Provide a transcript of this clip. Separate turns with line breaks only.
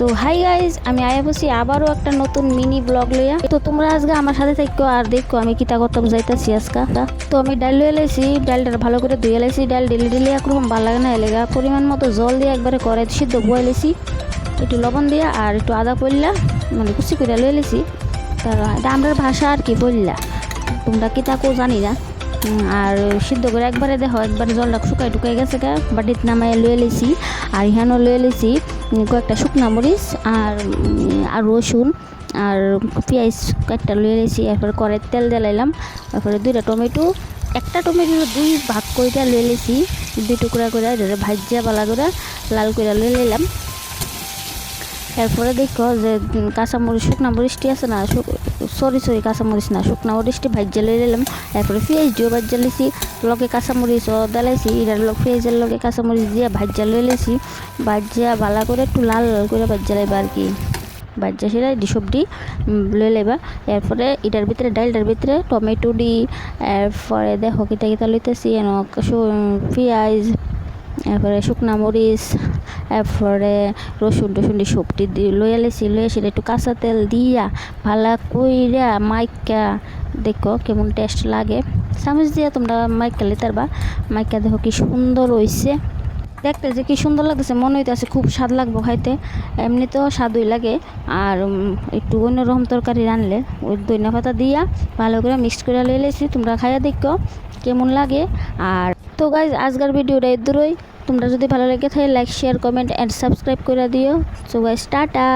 তো hi guys আমি আয়া বসি, আবারও একটা নতুন মিনি ব্লগ লইয়া। তো তোমরা আজকে আমার সাথে থাকো আর দেখো আমি কিতা করতাম, যাইতাছি আজকা। তো আমি ডাল লইয়া লাইছি ডালটা ভালো করে ধুয়ে লাইছি, ডাল ডেলি ডেলি একরকম ভালো লাগে না, এলেগা। পরিমাণ মতো জল দিয়ে একবারে করে সিদ্ধ বয়ে লাইছি, একটু লবণ দিয়া আর একটু আদা পড়লা মানে কুচি করে লয়ে লাইছি। তার আমরার ভাষা আর কি বললা তোমরা কিতা কো জানি না। আর সিদ্ধ করে একবারে দেখো, একবারে জলটা শুকাই টুকাই গেছে গা, বাটিত নামাই লয়ে লিছি আর ইহানো লয়ে লিছি কয়েকটা শুকনা মরিচ আর আর রসুন আর পেঁয়াজ কয়েকটা লয়ে লিছি এরপরে কড়াই তেল দিলাইলাম তারপরে দুইটা টমেটো, একটা টমেটো দুই ভাগ করে লয়ে লিছি দুই টুকরা করে ভাজিয়া বালা করে লাল করে লয়ে নিলাম এরপরে দেখো যে কাঁচামরিচ, শুকনা মরিচটি আছে না সরি সরি, কাঁচামরিচ না, শুকনা মরিচটি ভাজ্যা লয়ে নিলাম এরপরে পেঁয়াজ দিয়েও ভাজ্যা লিছি, লগে কাঁচামরিচ দিলাইছি এটার লগে পেঁয়াজের লগে কাঁচামরিচ দিয়ে ভাজ্যা লয়ে লিছি। ভাজ্যা ভালো করে একটু লাল লাল করে ভাজ্যা লাইবা আর কি। সেটা ডি সবজি লয়ে লাইবা এরপরে এটার ভিতরে, ডালটার ভিতরে টমেটো দি, এরপরে দেখো কিতা কিতা লইতেছি পেঁয়াজ, এরপরে শুকনা মরিচ এরপরে রসুন টসুন সবটি দিয়ে লইয়া লেছি, লইয়া সেটা একটু কাঁচা তেল দিয়া ভালা কইরা মাইকা দেখো কেমন টেস্ট লাগে। চামচ দিয়া তোমরা মাইকা লিতার বা মাইকা দেখো কি সুন্দর হইছে। দেখতে যে কি সুন্দর লাগতেছে, মনে হইতেছে খুব স্বাদ লাগবো খাইতে। এমনিতেও স্বাদই লাগে। আর একটু অন্যরকম তরকারি রানলে ওই দইনা পাতা দিয়া ভালো করে মিক্স করে লয়ে লেছি। তোমরা খাইয়া দেখো কেমন লাগে। আর তো গাইজ আজকের ভিডিওটা এদুরই তোমরা যদি ভালো লাগে থাকে like share comment and subscribe করে দিও। So guys tata!